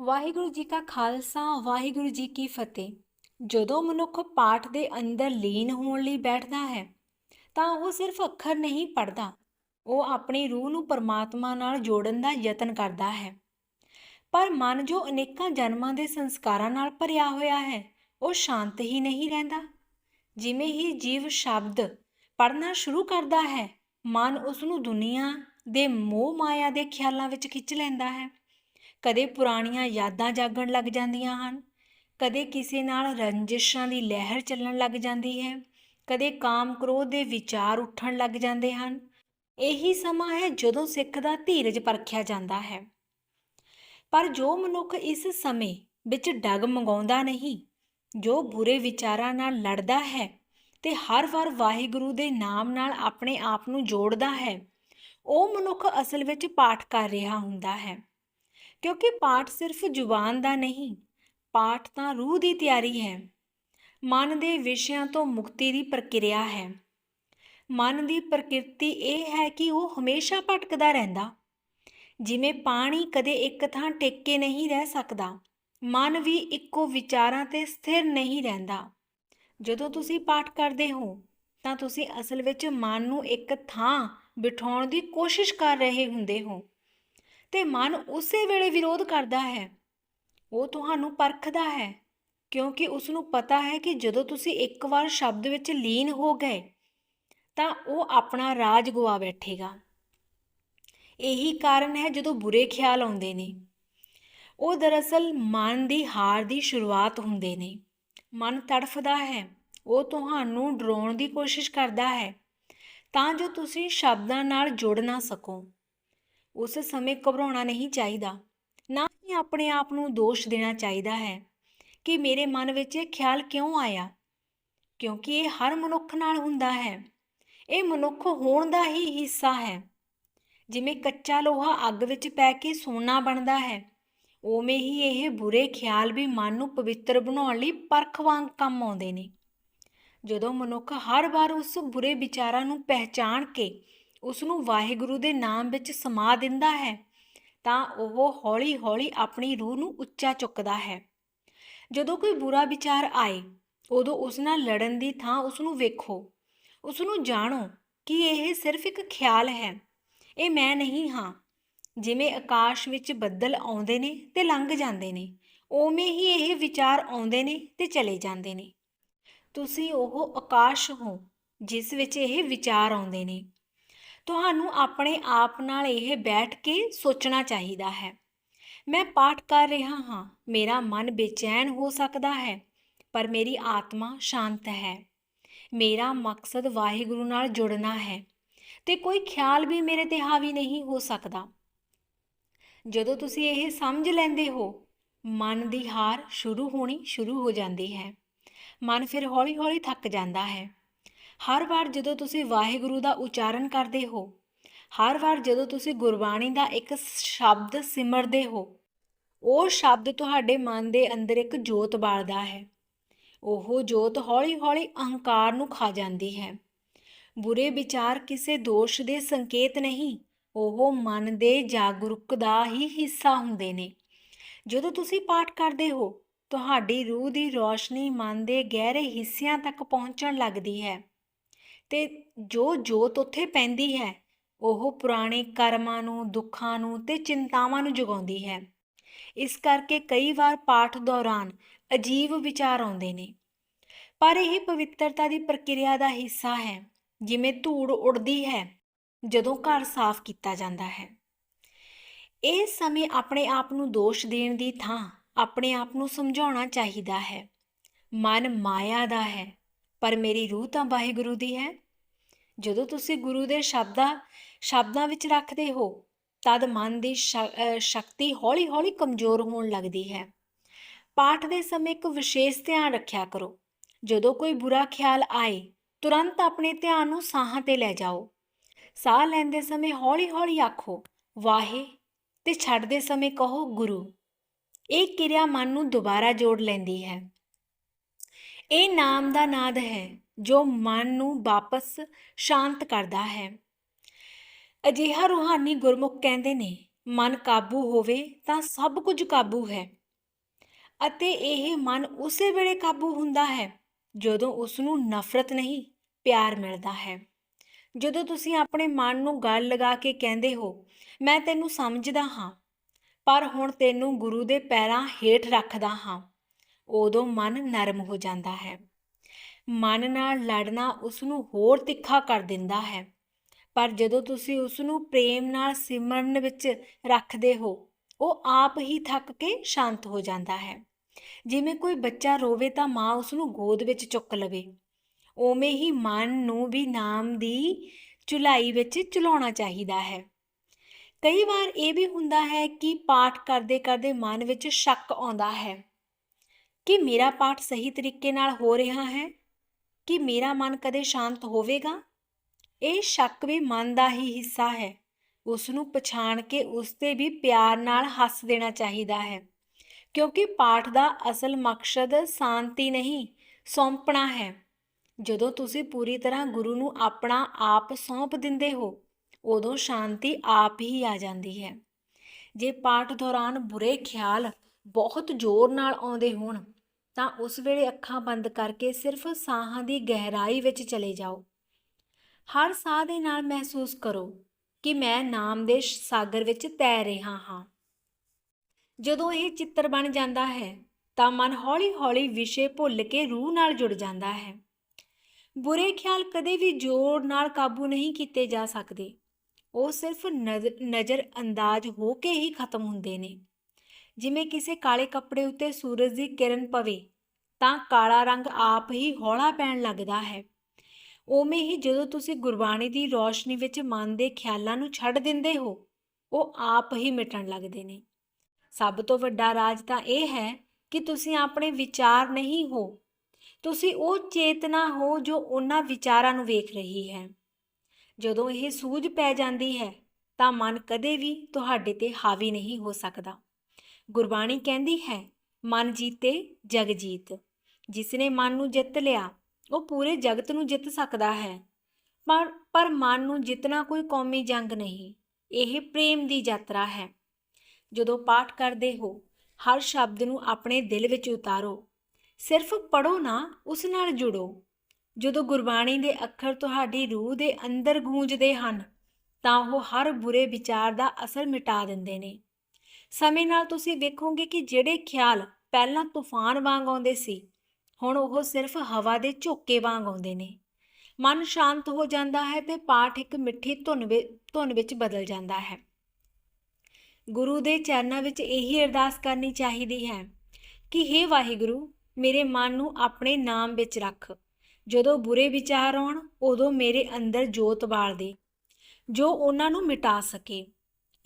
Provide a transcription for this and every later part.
ਵਾਹਿਗੁਰੂ ਜੀ ਕਾ ਖਾਲਸਾ, ਵਾਹਿਗੁਰੂ ਜੀ ਕੀ ਫਤਿਹ। ਜਦੋਂ ਮਨੁੱਖ ਪਾਠ ਦੇ ਅੰਦਰ ਲੀਨ ਹੋਣ ਲਈ ਬੈਠਦਾ ਹੈ, ਤਾਂ ਉਹ ਸਿਰਫ ਅੱਖਰ ਨਹੀਂ ਪੜ੍ਹਦਾ, ਉਹ ਆਪਣੀ ਰੂਹ ਨੂੰ ਪਰਮਾਤਮਾ ਨਾਲ ਜੋੜਨ ਦਾ ਯਤਨ ਕਰਦਾ ਹੈ। ਪਰ ਮਨ ਜੋ ਅਨੇਕਾਂ ਜਨਮਾਂ ਦੇ ਸੰਸਕਾਰਾਂ ਨਾਲ ਭਰਿਆ ਹੋਇਆ ਹੈ, ਉਹ ਸ਼ਾਂਤ ਹੀ ਨਹੀਂ ਰਹਿੰਦਾ। ਜਿਵੇਂ ਹੀ ਜੀਵ ਸ਼ਬਦ ਪੜ੍ਹਨਾ ਸ਼ੁਰੂ ਕਰਦਾ ਹੈ, ਮਨ ਉਸ ਨੂੰ ਦੁਨੀਆ ਦੇ ਮੋਹ ਮਾਇਆ ਦੇ ਖਿਆਲਾਂ ਵਿੱਚ ਖਿੱਚ ਲੈਂਦਾ ਹੈ। ਕਦੇ ਪੁਰਾਣੀਆਂ ਯਾਦਾਂ ਜਾਗਣ ਲੱਗ ਜਾਂਦੀਆਂ ਹਨ, ਕਦੇ ਕਿਸੇ ਨਾਲ ਰੰਜਿਸ਼ਾਂ ਦੀ ਲਹਿਰ ਚੱਲਣ ਲੱਗ ਜਾਂਦੀ ਹੈ, ਕਦੇ ਕਾਮ ਕ੍ਰੋਧ ਦੇ ਵਿਚਾਰ ਉੱਠਣ ਲੱਗ ਜਾਂਦੇ ਹਨ। ਇਹੀ ਸਮਾਂ ਹੈ ਜਦੋਂ ਸਿੱਖ ਦਾ ਧੀਰਜ ਪਰਖਿਆ ਜਾਂਦਾ ਹੈ। ਪਰ ਜੋ ਮਨੁੱਖ ਇਸ ਸਮੇਂ ਵਿੱਚ ਡਗ ਮੰਗਾਉਂਦਾ ਨਹੀਂ, ਜੋ ਬੁਰੇ ਵਿਚਾਰਾਂ ਨਾਲ ਲੜਦਾ ਹੈ ਤੇ ਹਰ ਵਾਰ ਵਾਹਿਗੁਰੂ ਦੇ ਨਾਮ ਨਾਲ ਆਪਣੇ ਆਪ ਨੂੰ ਜੋੜਦਾ ਹੈ, ਉਹ ਮਨੁੱਖ ਅਸਲ ਵਿੱਚ ਪਾਠ ਕਰ ਰਿਹਾ ਹੁੰਦਾ ਹੈ। ਕਿਉਂਕਿ ਪਾਠ ਸਿਰਫ ਜ਼ੁਬਾਨ ਦਾ ਨਹੀਂ, ਪਾਠ ਤਾਂ ਰੂਹ ਦੀ ਤਿਆਰੀ ਹੈ। ਮਨ ਦੇ ਵਿਸ਼ਿਆਂ ਤੋਂ ਮੁਕਤੀ ਦੀ ਪ੍ਰਕਿਰਿਆ ਹੈ। ਮਨ ਦੀ ਪ੍ਰਕਿਰਤੀ ਇਹ ਹੈ ਕਿ ਉਹ ਹਮੇਸ਼ਾ ਭਟਕਦਾ ਰਹਿੰਦਾ। ਜਿਵੇਂ ਪਾਣੀ ਕਦੇ ਇੱਕ ਥਾਂ ਟਿਕ ਕੇ ਨਹੀਂ ਰਹਿ ਸਕਦਾ, ਮਨ ਵੀ ਇੱਕੋ ਵਿਚਾਰਾਂ ਤੇ ਸਥਿਰ ਨਹੀਂ ਰਹਿੰਦਾ। ਜਦੋਂ ਤੁਸੀਂ ਪਾਠ ਕਰਦੇ ਹੋ, ਤਾਂ ਤੁਸੀਂ ਅਸਲ ਵਿੱਚ ਮਨ ਨੂੰ ਇੱਕ ਥਾਂ ਬਿਠਾਉਣ ਦੀ ਕੋਸ਼ਿਸ਼ ਕਰ ਰਹੇ ਹੁੰਦੇ ਹੋ। ਤੇ ਮਨ ਉਸੇ ਵੇਲੇ ਵਿਰੋਧ ਕਰਦਾ ਹੈ। ਉਹ ਤੁਹਾਨੂੰ ਪਰਖਦਾ ਹੈ, ਕਿਉਂਕਿ ਉਸ ਨੂੰ ਪਤਾ ਹੈ ਕਿ ਜਦੋਂ ਤੁਸੀਂ ਇੱਕ ਵਾਰ ਸ਼ਬਦ ਵਿੱਚ ਲੀਨ ਹੋ ਗਏ, ਤਾਂ ਉਹ ਆਪਣਾ ਰਾਜ ਗਵਾ ਬੈਠੇਗਾ। ਇਹੀ ਕਾਰਨ ਹੈ ਜਦੋਂ ਬੁਰੇ ਖਿਆਲ ਆਉਂਦੇ ਨੇ। ਉਹ ਦਰਅਸਲ ਮਨ ਦੀ ਹਾਰ ਦੀ ਸ਼ੁਰੂਆਤ ਹੁੰਦੇ ਨੇ। ਮਨ ਤੜਫਦਾ ਹੈ, ਉਹ ਤੁਹਾਨੂੰ ਡਰਾਉਣ ਦੀ ਕੋਸ਼ਿਸ਼ ਕਰਦਾ ਹੈ, ਤਾਂ ਜੋ ਤੁਸੀਂ ਸ਼ਬਦਾਂ ਨਾਲ ਜੁੜ ਨਾ ਸਕੋ। ਉਸ ਸਮੇਂ ਘਬਰਾਉਣਾ ਨਹੀਂ ਚਾਹੀਦਾ। ਨਾ ਹੀ ਆਪਣੇ ਆਪ ਨੂੰ ਦੋਸ਼ ਦੇਣਾ ਚਾਹੀਦਾ ਹੈ ਕਿ ਮੇਰੇ ਮਨ ਵਿੱਚ ਇਹ ਖਿਆਲ ਕਿਉਂ ਆਇਆ। ਕਿਉਂਕਿ ਇਹ ਹਰ ਮਨੁੱਖ ਨਾਲ ਹੁੰਦਾ ਹੈ। ਇਹ ਮਨੁੱਖ ਹੋਣ ਦਾ ਹੀ ਹਿੱਸਾ ਹੈ। ਜਿਵੇਂ ਕੱਚਾ ਲੋਹਾ ਅੱਗ ਵਿੱਚ ਪੈ ਕੇ ਸੋਨਾ ਬਣਦਾ ਹੈ, ਉਵੇਂ ਹੀ ਇਹ ਬੁਰੇ ਖਿਆਲ ਵੀ ਮਨ ਨੂੰ ਪਵਿੱਤਰ ਬਣਾਉਣ ਲਈ ਪਰਖ ਵਾਂਗ ਕੰਮ ਆਉਂਦੇ ਨੇ। ਜਦੋਂ ਮਨੁੱਖ ਹਰ ਵਾਰ ਉਸ ਬੁਰੇ ਵਿਚਾਰਾਂ ਨੂੰ ਪਹਿਚਾਣ ਕੇ ਉਸ ਨੂੰ ਵਾਹਿਗੁਰੂ ਦੇ ਨਾਮ ਵਿੱਚ ਸਮਾ ਦਿੰਦਾ ਹੈ, ਤਾਂ ਉਹ ਹੌਲੀ-ਹੌਲੀ ਆਪਣੀ ਰੂਹ ਨੂੰ ਉੱਚਾ ਚੁੱਕਦਾ ਹੈ। ਜਦੋਂ ਕੋਈ ਬੁਰਾ ਵਿਚਾਰ ਆਏ, ਉਦੋਂ ਉਸ ਨਾਲ ਲੜਨ ਦੀ ਥਾਂ ਉਸ ਨੂੰ ਵੇਖੋ। ਉਸ ਨੂੰ ਜਾਣੋ ਕਿ ਇਹ ਸਿਰਫ ਇੱਕ ਖਿਆਲ ਹੈ। ਇਹ ਮੈਂ ਨਹੀਂ ਹਾਂ। ਜਿਵੇਂ ਆਕਾਸ਼ ਵਿੱਚ ਬੱਦਲ ਆਉਂਦੇ ਨੇ ਤੇ ਲੰਘ ਜਾਂਦੇ ਨੇ ਉਵੇਂ ਹੀ ਇਹ ਵਿਚਾਰ ਆਉਂਦੇ ਨੇ ਤੇ ਚਲੇ ਜਾਂਦੇ ਨੇ। ਤੁਸੀਂ ਉਹ ਆਕਾਸ਼ ਹੋ, ਜਿਸ ਵਿੱਚ ਇਹ ਵਿਚਾਰ ਆਉਂਦੇ ਨੇ। ਤੁਹਾਨੂੰ ਆਪਣੇ ਆਪ ਨਾਲ ਇਹ ਬੈਠ ਕੇ ਸੋਚਣਾ ਚਾਹੀਦਾ ਹੈ। ਮੈਂ ਪਾਠ ਕਰ ਰਿਹਾ ਹਾਂ। ਮੇਰਾ ਮਨ ਬੇਚੈਨ ਹੋ ਸਕਦਾ ਹੈ, ਪਰ ਮੇਰੀ ਆਤਮਾ ਸ਼ਾਂਤ ਹੈ। ਮੇਰਾ ਮਕਸਦ ਵਾਹਿਗੁਰੂ ਨਾਲ ਜੁੜਨਾ ਹੈ ਤੇ ਕੋਈ ਖਿਆਲ ਵੀ ਮੇਰੇ ਤੇ ਹਾਵੀ ਨਹੀਂ ਹੋ ਸਕਦਾ। ਜਦੋਂ ਤੁਸੀਂ ਇਹ ਸਮਝ ਲੈਂਦੇ ਹੋ, ਮਨ ਦੀ ਹਾਰ ਸ਼ੁਰੂ ਹੋਣੀ ਸ਼ੁਰੂ ਹੋ ਜਾਂਦੀ ਹੈ। ਮਨ ਫਿਰ ਹੌਲੀ-ਹੌਲੀ ਥੱਕ ਜਾਂਦਾ ਹੈ। ਹਰ ਵਾਰ ਜਦੋਂ ਤੁਸੀਂ ਵਾਹਿਗੁਰੂ ਦਾ ਉਚਾਰਨ ਕਰਦੇ ਹੋ, ਹਰ ਵਾਰ ਜਦੋਂ ਤੁਸੀਂ ਗੁਰਬਾਣੀ ਦਾ ਇੱਕ ਸ਼ਬਦ ਸਿਮਰਦੇ ਹੋ, ਉਹ ਸ਼ਬਦ ਤੁਹਾਡੇ ਮਨ ਦੇ ਅੰਦਰ ਇੱਕ ਜੋਤ ਬਾਲਦਾ ਹੈ। ਉਹ ਜੋਤ ਹੌਲੀ-ਹੌਲੀ ਅਹੰਕਾਰ ਨੂੰ ਖਾ ਜਾਂਦੀ ਹੈ। ਬੁਰੇ ਵਿਚਾਰ ਕਿਸੇ ਦੋਸ਼ ਦੇ ਸੰਕੇਤ ਨਹੀਂ, ਉਹ ਮਨ ਦੇ ਜਾਗਰੂਕ ਦਾ ਹੀ ਹਿੱਸਾ ਹੁੰਦੇ ਨੇ। ਜਦੋਂ ਤੁਸੀਂ ਪਾਠ ਕਰਦੇ ਹੋ, ਤੁਹਾਡੀ ਰੂਹ ਦੀ ਰੋਸ਼ਨੀ ਮਨ ਦੇ ਗਹਿਰੇ ਹਿੱਸਿਆਂ ਤੱਕ ਪਹੁੰਚਣ ਲੱਗਦੀ ਹੈ। ਤੇ ਜੋ ਜੋਤ ਉੱਥੇ ਪੈਂਦੀ ਹੈ, ਉਹ ਪੁਰਾਣੇ ਕਰਮਾਂ ਨੂੰ, ਦੁੱਖਾਂ ਨੂੰ ਤੇ ਚਿੰਤਾਵਾਂ ਨੂੰ ਜਗਾਉਂਦੀ ਹੈ। ਇਸ ਕਰਕੇ ਕਈ ਵਾਰ ਪਾਠ ਦੌਰਾਨ ਅਜੀਬ ਵਿਚਾਰ ਆਉਂਦੇ ਨੇ। ਪਰ ਇਹ ਪਵਿੱਤਰਤਾ ਦੀ ਪ੍ਰਕਿਰਿਆ ਦਾ ਹਿੱਸਾ ਹੈ, ਜਿਵੇਂ ਧੂੜ ਉੱਡਦੀ ਹੈ, ਜਦੋਂ ਘਰ ਸਾਫ਼ ਕੀਤਾ ਜਾਂਦਾ ਹੈ। ਇਹ ਸਮੇਂ ਆਪਣੇ ਆਪ ਨੂੰ ਦੋਸ਼ ਦੇਣ ਦੀ ਥਾਂ, ਆਪਣੇ ਆਪ ਨੂੰ ਸਮਝਾਉਣਾ ਚਾਹੀਦਾ ਹੈ। ਮਨ ਮਾਇਆ ਦਾ ਹੈ। ਪਰ ਮੇਰੀ ਰੂਹ ਤਾਂ ਵਾਹਿਗੁਰੂ ਦੀ ਹੈ। ਜਦੋਂ ਤੁਸੀਂ ਗੁਰੂ ਦੇ ਸ਼ਬਦਾਂ ਸ਼ਬਦਾਂ ਵਿੱਚ ਰੱਖਦੇ ਹੋ, ਤਦ ਮਨ ਦੀ ਸ਼ਕਤੀ ਹੌਲੀ-ਹੌਲੀ ਕਮਜ਼ੋਰ ਹੋਣ ਲੱਗਦੀ ਹੈ। ਪਾਠ ਦੇ ਸਮੇਂ ਇੱਕ ਵਿਸ਼ੇਸ਼ ਧਿਆਨ ਰੱਖਿਆ ਕਰੋ। ਜਦੋਂ ਕੋਈ ਬੁਰਾ ਖਿਆਲ ਆਏ, ਤੁਰੰਤ ਆਪਣੇ ਧਿਆਨ ਨੂੰ ਸਾਹਾਂ ਤੇ ਲੈ ਜਾਓ। ਸਾਹ ਲੈਂਦੇ ਸਮੇਂ ਹੌਲੀ-ਹੌਲੀ ਆਖੋ, ਵਾਹੇ, ਤੇ ਛੱਡਦੇ ਸਮੇਂ ਕਹੋ, ਗੁਰੂ। ਇਹ ਕਿਰਿਆ ਮਨ ਨੂੰ ਦੁਬਾਰਾ ਜੋੜ ਲੈਂਦੀ ਹੈ। ਇਹ ਨਾਮ ਦਾ ਨਾਦ ਹੈ, ਜੋ ਮਨ ਨੂੰ ਵਾਪਸ ਸ਼ਾਂਤ ਕਰਦਾ ਹੈ। ਅਜਿਹਾ ਰੂਹਾਨੀ ਗੁਰਮੁਖ ਕਹਿੰਦੇ ਨੇ, ਮਨ ਕਾਬੂ ਹੋਵੇ ਤਾਂ ਸਭ ਕੁਝ ਕਾਬੂ ਹੈ। ਅਤੇ ਇਹ ਮਨ ਉਸੇ ਵੇਲੇ ਕਾਬੂ ਹੁੰਦਾ ਹੈ, ਜਦੋਂ ਉਸ ਨੂੰ ਨਫ਼ਰਤ ਨਹੀਂ, ਪਿਆਰ ਮਿਲਦਾ ਹੈ। ਜਦੋਂ ਤੁਸੀਂ ਆਪਣੇ ਮਨ ਨੂੰ ਗੱਲ ਲਗਾ ਕੇ ਕਹਿੰਦੇ ਹੋ, ਮੈਂ ਤੈਨੂੰ ਸਮਝਦਾ ਹਾਂ, ਪਰ ਹੁਣ ਤੈਨੂੰ ਗੁਰੂ ਦੇ ਪੈਰਾਂ ਹੇਠ ਰੱਖਦਾ ਹਾਂ। ਉਦੋਂ ਮਨ ਨਰਮ ਹੋ ਜਾਂਦਾ ਹੈ। ਮਨ ਨਾਲ ਲੜਨਾ ਉਸ ਨੂੰ ਹੋਰ ਤਿੱਖਾ ਕਰ ਦਿੰਦਾ ਹੈ। ਪਰ ਜਦੋਂ ਤੁਸੀਂ ਉਸ ਨੂੰ ਪ੍ਰੇਮ ਨਾਲ ਸਿਮਰਨ ਵਿੱਚ ਰੱਖਦੇ ਹੋ, ਉਹ ਆਪ ਹੀ ਥੱਕ ਕੇ ਸ਼ਾਂਤ ਹੋ ਜਾਂਦਾ ਹੈ। ਜਿਵੇਂ ਕੋਈ ਬੱਚਾ ਰੋਵੇ ਤਾਂ ਮਾਂ ਉਸ ਨੂੰ ਗੋਦ ਵਿੱਚ ਚੁੱਕ ਲਵੇ। ਉਵੇਂ ਹੀ ਮਨ ਨੂੰ ਵੀ ਨਾਮ ਦੀ ਚੁਲਾਈ ਵਿੱਚ ਚਲਾਉਣਾ ਚਾਹੀਦਾ ਹੈ। ਕਈ ਵਾਰ ਇਹ ਵੀ ਹੁੰਦਾ ਹੈ ਕਿ ਪਾਠ ਕਰਦੇ ਕਰਦੇ ਮਨ ਵਿੱਚ ਸ਼ੱਕ ਆਉਂਦਾ ਹੈ। ਕਿ ਮੇਰਾ ਪਾਠ ਸਹੀ ਤਰੀਕੇ ਨਾਲ ਹੋ ਰਿਹਾ ਹੈ? ਕਿ ਮੇਰਾ ਮਨ ਕਦੇ ਸ਼ਾਂਤ ਹੋਵੇਗਾ? ਇਹ ਸ਼ੱਕ ਵੀ ਮਨ ਦਾ ਹੀ ਹਿੱਸਾ ਹੈ। ਉਸ ਨੂੰ ਪਛਾਣ ਕੇ ਉਸ ਤੇ ਵੀ ਪਿਆਰ ਨਾਲ ਹੱਸ ਦੇਣਾ ਚਾਹੀਦਾ ਹੈ। ਕਿਉਂਕਿ ਪਾਠ ਦਾ ਅਸਲ ਮਕਸਦ ਸ਼ਾਂਤੀ ਨਹੀਂ, ਸੌਂਪਣਾ ਹੈ। ਜਦੋਂ ਤੁਸੀਂ ਪੂਰੀ ਤਰ੍ਹਾਂ ਗੁਰੂ ਨੂੰ ਆਪਣਾ ਆਪ ਸੌਂਪ ਦਿੰਦੇ ਹੋ, ਉਦੋਂ ਸ਼ਾਂਤੀ ਆਪ ਹੀ ਆ ਜਾਂਦੀ ਹੈ। ਜੇ ਪਾਠ ਦੌਰਾਨ ਬੁਰੇ ਖਿਆਲ ਬਹੁਤ ਜ਼ੋਰ ਨਾਲ ਆਉਂਦੇ ਹੋਣ ਤਾਂ ਉਸ ਵੇਲੇ ਅੱਖਾਂ ਬੰਦ ਕਰਕੇ ਸਿਰਫ ਸਾਹਾਂ ਦੀ ਗਹਿਰਾਈ ਵਿੱਚ ਚਲੇ ਜਾਓ। ਹਰ ਸਾਹ ਦੇ ਨਾਲ ਮਹਿਸੂਸ ਕਰੋ ਕਿ ਮੈਂ ਨਾਮ ਦੇ ਸਾਗਰ ਵਿੱਚ ਤੈਰ ਰਿਹਾ ਹਾਂ। ਜਦੋਂ ਇਹ ਚਿੱਤਰ ਬਣ ਜਾਂਦਾ ਹੈ, ਤਾਂ ਮਨ ਹੌਲੀ-ਹੌਲੀ ਵਿਸ਼ੇ ਭੁੱਲ ਕੇ ਰੂਹ ਨਾਲ ਜੁੜ ਜਾਂਦਾ ਹੈ। ਬੁਰੇ ਖਿਆਲ ਕਦੇ ਵੀ ਜ਼ੋਰ ਨਾਲ ਕਾਬੂ ਨਹੀਂ ਕੀਤੇ ਜਾ ਸਕਦੇ। ਉਹ ਸਿਰਫ ਨਜ਼ਰ ਅੰਦਾਜ਼ ਹੋ ਕੇ ਹੀ ਖਤਮ ਹੁੰਦੇ ਨੇ। ਜਿਵੇਂ ਕਿਸੇ ਕਾਲੇ ਕੱਪੜੇ ਉੱਤੇ ਸੂਰਜ ਦੀ ਕਿਰਨ ਪਵੇ, ਤਾਂ ਕਾਲਾ ਰੰਗ ਆਪ ਹੀ ਹੌਲਾ ਪੈਣ ਲੱਗਦਾ ਹੈ। ਉਵੇਂ ਹੀ ਜਦੋਂ ਤੁਸੀਂ ਗੁਰਬਾਣੀ ਦੀ ਰੋਸ਼ਨੀ ਵਿੱਚ ਮਨ ਦੇ ਖਿਆਲਾਂ ਨੂੰ ਛੱਡ ਦਿੰਦੇ ਹੋ, ਉਹ ਆਪ ਹੀ ਮਿਟਣ ਲੱਗਦੇ ਨੇ। ਸਭ ਤੋਂ ਵੱਡਾ ਰਾਜ ਤਾਂ ਇਹ ਹੈ ਕਿ ਤੁਸੀਂ ਆਪਣੇ ਵਿਚਾਰ ਨਹੀਂ ਹੋ। ਤੁਸੀਂ ਉਹ ਚੇਤਨਾ ਹੋ ਜੋ ਉਹਨਾਂ ਵਿਚਾਰਾਂ ਨੂੰ ਵੇਖ ਰਹੀ ਹੈ। ਜਦੋਂ ਇਹ ਸੂਝ ਪੈ ਜਾਂਦੀ ਹੈ, ਤਾਂ ਮਨ ਕਦੇ ਵੀ ਤੁਹਾਡੇ ਤੇ ਹਾਵੀ ਨਹੀਂ ਹੋ ਸਕਦਾ। ਗੁਰਬਾਣੀ ਕਹਿੰਦੀ ਹੈ, ਮਨ ਜੀਤੇ, ਜਗ ਜੀਤ। ਜਿਸ ਨੇ ਮਨ ਨੂੰ ਜਿੱਤ ਲਿਆ, ਉਹ ਪੂਰੇ ਜਗਤ ਨੂੰ ਜਿੱਤ ਸਕਦਾ ਹੈ। ਪਰ ਪਰ ਮਨ ਨੂੰ ਜਿੱਤਣਾ ਕੋਈ ਕੌਮੀ ਜੰਗ ਨਹੀਂ, ਇਹ ਪ੍ਰੇਮ ਦੀ ਯਾਤਰਾ ਹੈ। ਜਦੋਂ ਪਾਠ ਕਰਦੇ ਹੋ, ਹਰ ਸ਼ਬਦ ਨੂੰ ਆਪਣੇ ਦਿਲ ਵਿੱਚ ਉਤਾਰੋ। ਸਿਰਫ ਪੜੋ ਨਾ, ਉਸ ਨਾਲ ਜੁੜੋ। ਜਦੋਂ ਗੁਰਬਾਣੀ ਦੇ ਅੱਖਰ ਤੁਹਾਡੀ ਰੂਹ ਦੇ ਅੰਦਰ ਗੂੰਜਦੇ ਹਨ, ਤਾਂ ਉਹ ਹਰ ਬੁਰੇ ਵਿਚਾਰ ਦਾ ਅਸਰ ਮਿਟਾ ਦਿੰਦੇ ਨੇ। ਸਮੇਂ ਨਾਲ ਤੁਸੀਂ ਵੇਖੋਗੇ ਕਿ ਜਿਹੜੇ ਖਿਆਲ ਪਹਿਲਾਂ ਤੂਫਾਨ ਵਾਂਗ ਆਉਂਦੇ ਸੀ, ਹੁਣ ਉਹ ਸਿਰਫ ਹਵਾ ਦੇ ਝੋਕੇ ਵਾਂਗ ਆਉਂਦੇ ਨੇ। ਮਨ ਸ਼ਾਂਤ ਹੋ ਜਾਂਦਾ ਹੈ ਤੇ ਪਾਠ ਇੱਕ ਮਿੱਠੀ ਧੁਨ ਧੁਨ ਵਿੱਚ ਬਦਲ ਜਾਂਦਾ ਹੈ। ਗੁਰੂ ਦੇ ਚਰਨਾਂ ਵਿੱਚ ਇਹੀ ਅਰਦਾਸ ਕਰਨੀ ਚਾਹੀਦੀ ਹੈ ਕਿ हे ਵਾਹਿਗੁਰੂ, ਮੇਰੇ ਮਨ ਨੂੰ ਆਪਣੇ ਨਾਮ ਵਿੱਚ ਰੱਖ। ਜਦੋਂ ਬੁਰੇ ਵਿਚਾਰ ਆਉਣ, ਉਦੋਂ ਮੇਰੇ ਅੰਦਰ ਜੋਤ ਬਾਲ ਦੇ। ਜੋ ਉਹਨਾਂ ਨੂੰ ਮਿਟਾ ਸਕੇ।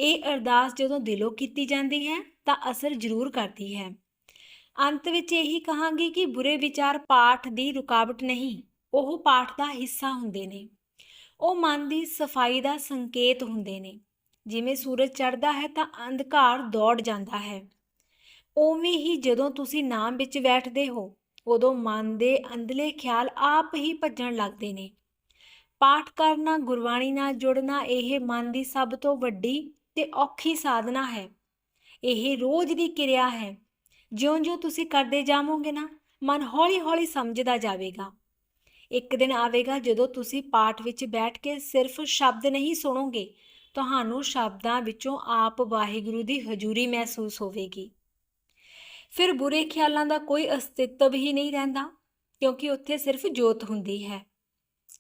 ਇਹ ਅਰਦਾਸ ਜਦੋਂ ਦਿਲੋਂ ਕੀਤੀ ਜਾਂਦੀ ਹੈ, ਤਾਂ ਅਸਰ ਜ਼ਰੂਰ ਕਰਦੀ ਹੈ। ਅੰਤ ਵਿੱਚ ਇਹੀ ਕਹਾਂਗੀ ਕਿ ਬੁਰੇ ਵਿਚਾਰ ਪਾਠ ਦੀ ਰੁਕਾਵਟ ਨਹੀਂ, ਉਹ ਪਾਠ ਦਾ ਹਿੱਸਾ ਹੁੰਦੇ ਨੇ। ਉਹ ਮਨ ਦੀ ਸਫ਼ਾਈ ਦਾ ਸੰਕੇਤ ਹੁੰਦੇ ਨੇ। ਜਿਵੇਂ ਸੂਰਜ ਚੜ੍ਹਦਾ ਹੈ, ਤਾਂ ਅੰਧਕਾਰ ਦੌੜ ਜਾਂਦਾ ਹੈ। ਉਵੇਂ ਹੀ ਜਦੋਂ ਤੁਸੀਂ ਨਾਮ ਵਿੱਚ ਬੈਠਦੇ ਹੋ, ਉਦੋਂ ਮਨ ਦੇ ਅੰਦਲੇ ਖਿਆਲ ਆਪ ਹੀ ਭੱਜਣ ਲੱਗਦੇ ਨੇ। ਪਾਠ ਕਰਨਾ, ਗੁਰਬਾਣੀ ਨਾਲ ਜੁੜਨਾ, ਇਹ ਮਨ ਦੀ ਸਭ ਤੋਂ ਵੱਡੀ ਤੇ ਔਖੀ ਸਾਧਨਾ ਹੈ। ਇਹ ਰੋਜ਼ ਦੀ ਕਿਰਿਆ ਹੈ। ਜਿਉਂ-ਜਿਉਂ ਤੁਸੀਂ ਕਰਦੇ ਜਾਵੋਗੇ ਨਾ, ਮਨ ਹੌਲੀ-ਹੌਲੀ ਸਮਝਦਾ ਜਾਵੇਗਾ। ਇੱਕ ਦਿਨ ਆਵੇਗਾ ਜਦੋਂ ਤੁਸੀਂ ਪਾਠ ਵਿੱਚ ਬੈਠ ਕੇ ਸਿਰਫ ਸ਼ਬਦ ਨਹੀਂ ਸੁਣੋਗੇ, ਤੁਹਾਨੂੰ ਸ਼ਬਦਾਂ ਵਿੱਚੋਂ ਆਪ ਵਾਹਿਗੁਰੂ ਦੀ ਹਜ਼ੂਰੀ ਮਹਿਸੂਸ ਹੋਵੇਗੀ। ਫਿਰ ਬੁਰੇ ਖਿਆਲਾਂ ਦਾ ਕੋਈ ਅਸਤਿਤਵ ਹੀ ਨਹੀਂ ਰਹਿੰਦਾ, ਕਿਉਂਕਿ ਉੱਥੇ ਸਿਰਫ ਜੋਤ ਹੁੰਦੀ ਹੈ।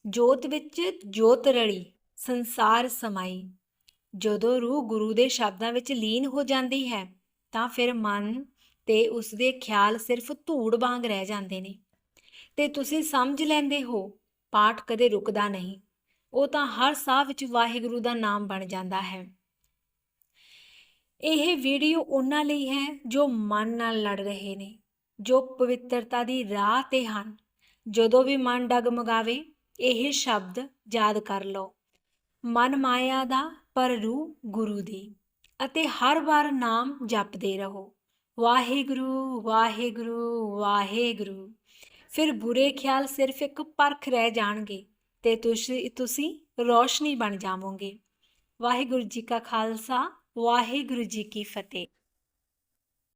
ਜੋਤ ਵਿੱਚ ਜੋਤ ਰਲੀ, ਸੰਸਾਰ ਸਮਾਈ। ਜਦੋਂ ਰੂਹ ਗੁਰੂ ਦੇ ਸ਼ਬਦਾਂ ਵਿੱਚ ਲੀਨ ਹੋ ਜਾਂਦੀ ਹੈ, ਤਾਂ ਫਿਰ ਮਨ ਤੇ ਉਸ ਦੇ ਖਿਆਲ ਸਿਰਫ ਧੂੜ ਵਾਂਗ ਰਹਿ ਜਾਂਦੇ ਨੇ। ਤੇ ਤੁਸੀਂ ਸਮਝ ਲੈਂਦੇ ਹੋ, ਪਾਠ ਕਦੇ ਰੁਕਦਾ ਨਹੀਂ। ਉਹ ਤਾਂ ਹਰ ਸਾਹ ਵਿੱਚ ਵਾਹਿਗੁਰੂ ਦਾ ਨਾਮ ਬਣ ਜਾਂਦਾ ਹੈ। ਇਹ ਵੀਡੀਓ ਉਹਨਾਂ ਲਈ ਹੈ ਜੋ ਮਨ ਨਾਲ ਲੜ ਰਹੇ ਨੇ, ਜੋ ਪਵਿੱਤਰਤਾ ਦੀ ਰਾਹ ਤੇ ਹਨ। ਜਦੋਂ ਵੀ ਮਨ ਡਗਮਗਾਵੇ, ਇਹ ਸ਼ਬਦ ਯਾਦ ਕਰ ਲਓ। ਮਨ ਮਾਇਆ ਦਾ ਪਰ ਰੂਹ ਗੁਰੂ ਦੀ ਅਤੇ ਹਰ ਵਾਰ ਨਾਮ ਜਪਦੇ ਰਹੋ। ਵਾਹਿਗੁਰੂ ਵਾਹਿਗੁਰੂ ਵਾਹਿਗੁਰੂ। ਫਿਰ ਬੁਰੇ ਖਿਆਲ ਸਿਰਫ ਇੱਕ ਪਰਖ ਰਹਿ ਜਾਣਗੇ ਤੇ ਤੁਸੀਂ ਤੁਸੀਂ ਰੋਸ਼ਨੀ ਬਣ ਜਾਵੋਗੇ। ਵਾਹਿਗੁਰੂ ਜੀ ਕਾ ਖਾਲਸਾ, ਵਾਹਿਗੁਰੂ ਜੀ ਕੀ ਫਤਿਹ।